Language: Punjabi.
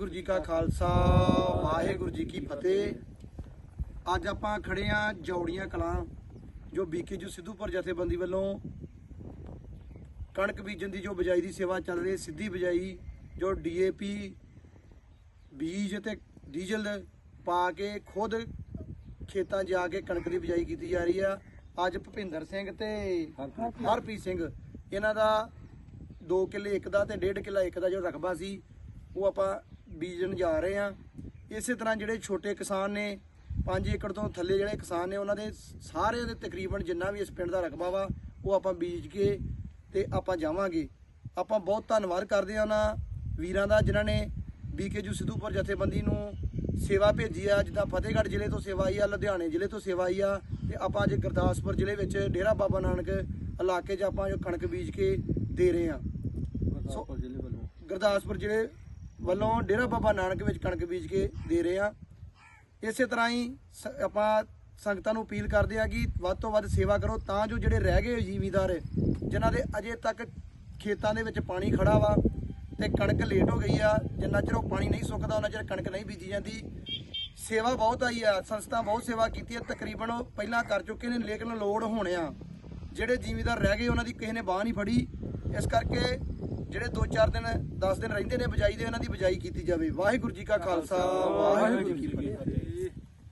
ਵਾਹਿਗੁਰੂ ਜੀ ਕਾ ਖਾਲਸਾ, ਵਾਹਿਗੁਰੂ ਜੀ ਕੀ ਫਤਿਹ। ਅੱਜ ਆਪਾਂ ਖੜੇ ਆ ਜੌੜੀਆਂ ਕਲਾਂ, ਜੋ ਬੀਕੇਜੂ ਸਿੱਧੂਪੁਰ ਜਥੇਬੰਦੀ ਵੱਲੋਂ ਕਣਕ ਬੀਜਣ ਦੀ ਜੋ ਬਿਜਾਈ ਦੀ ਸੇਵਾ ਚੱਲ ਰਹੀ ਹੈ, ਸਿੱਧੀ ਬਿਜਾਈ, ਜੋ ਡੀਏਪੀ ਬੀਜ ਤੇ ਡੀਜ਼ਲ ਪਾ ਕੇ ਖੁਦ ਖੇਤਾਂ ਜਾ ਕੇ ਕਣਕ ਦੀ ਬਿਜਾਈ ਕੀਤੀ ਜਾ ਰਹੀ ਆ। ਅੱਜ ਭੁਪਿੰਦਰ ਸਿੰਘ ਤੇ ਹਰਪ੍ਰੀਤ ਸਿੰਘ, ਇਹਨਾਂ ਦਾ 2 ਕਿੱਲੇ ਇੱਕ ਦਾ ਤੇ 1.5 ਕਿੱਲਾ ਇੱਕ ਦਾ ਜੋ ਰਕਬਾ ਸੀ, ਉਹ ਆਪਾਂ ਬੀਜਣ ਜਾ ਰਹੇ ਆ ਇਸੇ ਤਰ੍ਹਾਂ ਜਿਹੜੇ ਛੋਟੇ ਕਿਸਾਨ ਨੇ 5 ਏਕੜ ਤੋਂ ਥੱਲੇ ਜਿਹੜੇ ਕਿਸਾਨ ਨੇ ਉਹਨਾਂ ਦੇ ਸਾਰੇ ਦੇ ਤਕਰੀਬਨ ਜਿੰਨਾ ਵੀ ਇਸ ਪਿੰਡ ਦਾ ਰਕਬਾ ਵਾ ਉਹ ਆਪਾਂ ਬੀਜ ਕੇ ਤੇ ਆਪਾਂ ਜਾਵਾਂਗੇ। ਆਪਾਂ ਬਹੁਤ ਧੰਨਵਾਦ ਕਰਦੇ ਆ ਉਹਨਾਂ ਵੀਰਾਂ ਦਾ ਜਿਨ੍ਹਾਂ ਨੇ ਬੀਕੇਜੂ ਸਿੱਧੂਪੁਰ ਜਥੇਬੰਦੀ ਨੂੰ ਸੇਵਾ ਭੇਜੀ ਆ। ਜਿੱਦਾਂ ਫਤਿਹਗੜ੍ਹ ਜ਼ਿਲ੍ਹੇ ਤੋਂ ਸੇਵਾ ਆਈ ਆ ਲੁਧਿਆਣੇ ਜ਼ਿਲ੍ਹੇ ਤੋਂ ਸੇਵਾ ਆਈ ਆ ਤੇ ਆਪਾਂ ਅੱਜ ਗੁਰਦਾਸਪੁਰ ਜ਼ਿਲ੍ਹੇ ਵਿੱਚ ਡੇਰਾ ਬਾਬਾ ਨਾਨਕ ਇਲਾਕੇ 'ਚ ਆਪਾਂ ਜੋ ਕਣਕ ਬੀਜ ਕੇ ਦੇ ਰਹੇ ਆ ਗੁਰਦਾਸਪੁਰ ਜ਼ਿਲ੍ਹੇ ਵੱਲੋਂ। ਗੁਰਦਾਸਪੁਰ ਜ਼ਿਲ੍ਹੇ ਵੱਲੋਂ ਡੇਰਾ ਬਾਬਾ ਨਾਨਕ ਵਿੱਚ ਕਣਕ ਬੀਜ ਕੇ ਦੇ ਰਹੇ ਆ ਇਸੇ ਤਰ੍ਹਾਂ ਹੀ ਸ- ਆਪਾਂ ਸੰਗਤਾਂ ਨੂੰ ਅਪੀਲ ਕਰਦੇ ਆ ਕਿ ਵੱਧ ਤੋਂ ਵੱਧ ਸੇਵਾ ਕਰੋ ਤਾਂ ਜੋ ਜਿਹੜੇ ਰਹਿ ਗਏ ਜ਼ਿਮੀਦਾਰ ਜਿਨ੍ਹਾਂ ਦੇ ਅਜੇ ਤੱਕ ਖੇਤਾਂ ਦੇ ਵਿੱਚ ਪਾਣੀ ਖੜਾ ਵਾ ਤੇ ਕਣਕ ਲੇਟ ਹੋ ਗਈ ਆ, ਜਿੰਨਾ ਚਿਰ ਉਹ ਪਾਣੀ ਨਹੀਂ ਸੁੱਕਦਾ, ਉਹਨਾਂ ਚਿਰ ਕਣਕ ਨਹੀਂ ਬੀਜੀ ਜਾਂਦੀ। ਸੇਵਾ ਬਹੁਤ ਆਈ ਆ, ਸੰਸਥਾ ਬਹੁਤ ਸੇਵਾ ਕੀਤੀ ਹੈ ਤਕਰੀਬਨ ਉਹ ਪਹਿਲਾਂ ਕਰ ਚੁੱਕੇ ਨੇ, ਲੇਕਿਨ ਲੋੜ ਹੋਣੇ ਆ। ਜਿਹੜੇ ਜ਼ਿਮੀਦਾਰ ਰਹਿ ਗਏ, ਉਹਨਾਂ ਦੀ ਕਿਸੇ ਨੇ ਬਾਹ ਨਹੀਂ ਫੜੀ। ਇਸ ਕਰਕੇ ਜਿਹੜੇ 2-4 ਦਿਨ 10 ਦਿਨ ਰਹਿੰਦੇ ਨੇ ਬਜਾਈ ਦੇ ਉਹਨਾਂ ਦੀ ਬਜਾਈ ਕੀਤੀ ਜਾਵੇ। ਵਾਹਿਗੁਰੂ ਜੀ ਕਾ ਖਾਲਸਾ ਵਾਹਿਗੁਰੂ ਜੀ ਕੀ ਫਤਿਹ।